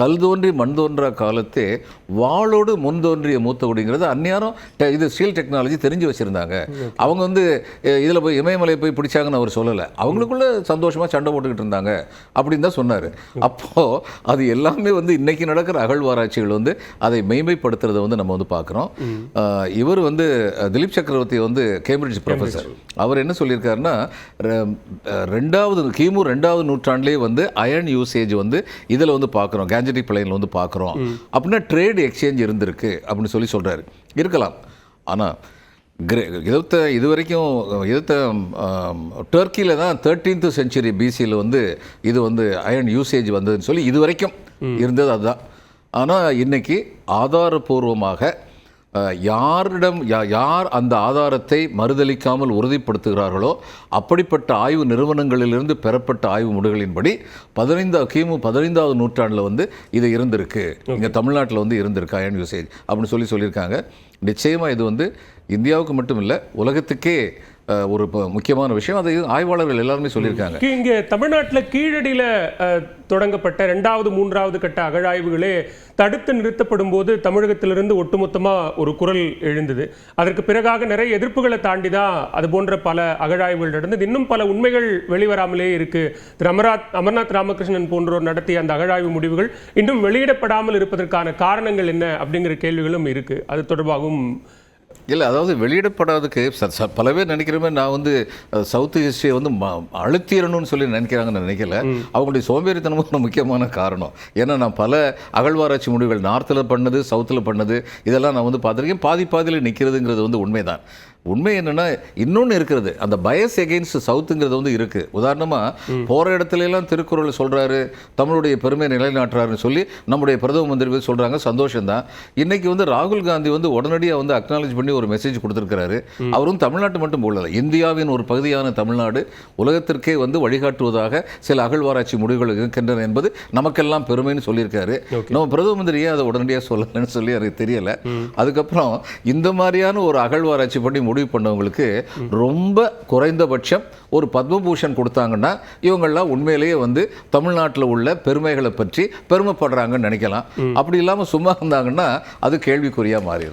கல் தோன்றி மண் தோன்றா காலத்தே வாளோடு முன் தோன்றிய மூத்த குடிங்கிறது அந்நேரம் இது ஸ்டீல் டெக்னாலஜி தெரிஞ்சு வச்சுருந்தாங்க. அவங்க வந்து இதில் போய் இமயமலை போய் பிடிச்சாங்கன்னு அவர் சொல்லலை. அவங்களுக்குள்ள சந்தோஷமாக சண்டை போட்டுக்கிட்டு இருந்தாங்க அப்படின்னு தான் சொன்னார். அப்போது அது எல்லாமே வந்து இன்னைக்கு நடக்கிற அகழ்வாராய்ச்சிகள் வந்து அதை மெய்மைப்படுத்துறதை வந்து நம்ம வந்து பார்க்குறோம் இவர் வந்து திலீப் சக்கரவர்த்தி வந்து கேம்பிரிட்ஜ் ப்ரொஃபஸர் அவர் என்ன சொல்லியிருக்காருன்னா ரெண்டாவது கிமு ரெண்டாவது நூற்றாண்டிலே வந்து அயர்ன் யூசேஜ் வந்து இதில் வந்து பார்க்குறோம் கேஞ்சட்டிக் பிளைனில் வந்து பார்க்குறோம். அப்படின்னா ட்ரேட் எக்ஸ்சேஞ்ச் இருந்திருக்கு அப்படின்னு சொல்லி சொல்கிறாரு இருக்கலாம். ஆனால் கிரே இதுத்த இது வரைக்கும் இதுத்த டர்க்கியில் தான் தேர்ட்டீன்த் செஞ்சுரி பிசியில் வந்து இது வந்து அயர்ன் யூசேஜ் வந்ததுன்னு சொல்லி இது வரைக்கும் இருந்தது அதுதான். ஆனால் இன்னைக்கு ஆதாரபூர்வமாக யாரிடம் யா- யார் அந்த ஆதாரத்தை மறுதளிக்காமல் உறுதிப்படுத்துகிறார்களோ அப்படிப்பட்ட ஆய்வு நிறுவனங்களிலிருந்து பெறப்பட்ட ஆய்வு முடிவுகளின்படி பதினைந்தா கிமு பதினைந்தாவது நூற்றாண்டில் வந்து இது இருந்திருக்கு. இங்கே தமிழ்நாட்டில் வந்து இருந்திருக்கு அயன் யூசேஜ் அப்படின்னு சொல்லி சொல்லியிருக்காங்க. நிச்சயமாக இது வந்து இந்தியாவுக்கு மட்டும் இல்லை உலகத்துக்கே ஒரு முக்கியமான விஷயம். அதை ஆய்வாளர்கள் எல்லாருமே சொல்லியிருக்காங்க. இங்கே தமிழ்நாட்டில் கீழடியில் கீழடியில தொடங்கப்பட்ட ரெண்டாவது மூன்றாவது கட்ட அகழாய்வுகளே தடுத்து நிறுத்தப்படும் போது தமிழகத்திலிருந்து ஒட்டுமொத்தமாக ஒரு குரல் எழுந்தது. அதற்கு பிறகாக நிறைய எதிர்ப்புகளை தாண்டி தான் அது போன்ற பல அகழாய்வுகள் நடந்தது. இன்னும் பல உண்மைகள் வெளிவராமலே இருக்கு. திரு அமர்நாத் ராமகிருஷ்ணன் போன்றோர் நடத்திய அந்த அகழாய்வு முடிவுகள் இன்னும் வெளியிடப்படாமல் இருப்பதற்கான காரணங்கள் என்ன அப்படிங்கிற கேள்விகளும் இருக்கு. அது தொடர்பாகவும் இல்லை அதாவது வெளியிடப்படாததுக்கு பல பேர் நினைக்கிற மாதிரி நான் வந்து சவுத் ஹிஸ்ட்ரியை வந்து ம- அழுத்திடணும்னு சொல்லி நினைக்கிறாங்கன்னு நினைக்கல. அவங்களுடைய சோம்பேறித்தனமும் முக்கியமான காரணம். ஏன்னா நான் பல அகழ்வாராய்ச்சி முடிவுகள் நார்த்தில் பண்ணது சவுத்தில் பண்ணது இதெல்லாம் நான் வந்து பார்த்துருக்கேன். பாதி பாதியில் நிற்கிறதுங்கிறது வந்து உண்மைதான். உண்மை என்னன்னா இன்னொன்று இருக்கிறது. அந்த பயஸ் எகெயின்ஸ்ட் சவுத்துங்கிறது வந்து இருக்குது உதாரணமாக போகிற இடத்துல எல்லாம் திருக்குறள் சொல்கிறாரு தமிழுடைய பெருமை நிலைநாட்டுறாருன்னு சொல்லி நம்முடைய பிரதம மந்திரி சொல்கிறாங்க சந்தோஷம்தான். இன்னைக்கு வந்து ராகுல் காந்தி வந்து உடனடியாக வந்து அக்னாலேஜ் பண்ணி ஒரு மெசேஜ் கொடுத்துருக்காரு அவரும் தமிழ்நாட்டு மட்டும் போடல இந்தியாவின் ஒரு பகுதியான தமிழ்நாடு உலகத்திற்கே வந்து வழிகாட்டுவதாக சில அகழ்வாராய்ச்சி முடிவுகள் இருக்கின்றன என்பது நமக்கெல்லாம் பெருமைன்னு சொல்லியிருக்காரு. நம்ம பிரதம மந்திரி ஏன் அதை உடனடியாக சொல்லலைன்னு சொல்லி எனக்கு தெரியல. அதுக்கப்புறம் இந்த மாதிரியான ஒரு அகழ்வாராய்ச்சி பண்ணி முடிவு பண்ணவங்களுக்கு ரொம்ப குறைந்தபட்சம் ஒரு பத்மபூஷன் கொடுத்தாங்கன்னா இவங்கெல்லாம் உண்மையிலேயே வந்து தமிழ்நாட்டில் உள்ள பெருமைகளை பற்றி பெருமைப்படுறாங்கன்னு நினைக்கலாம். அப்படி இல்லாமல் சும்மா இருந்தாங்கன்னா அது கேள்விக்குறியாக மாறிடும்.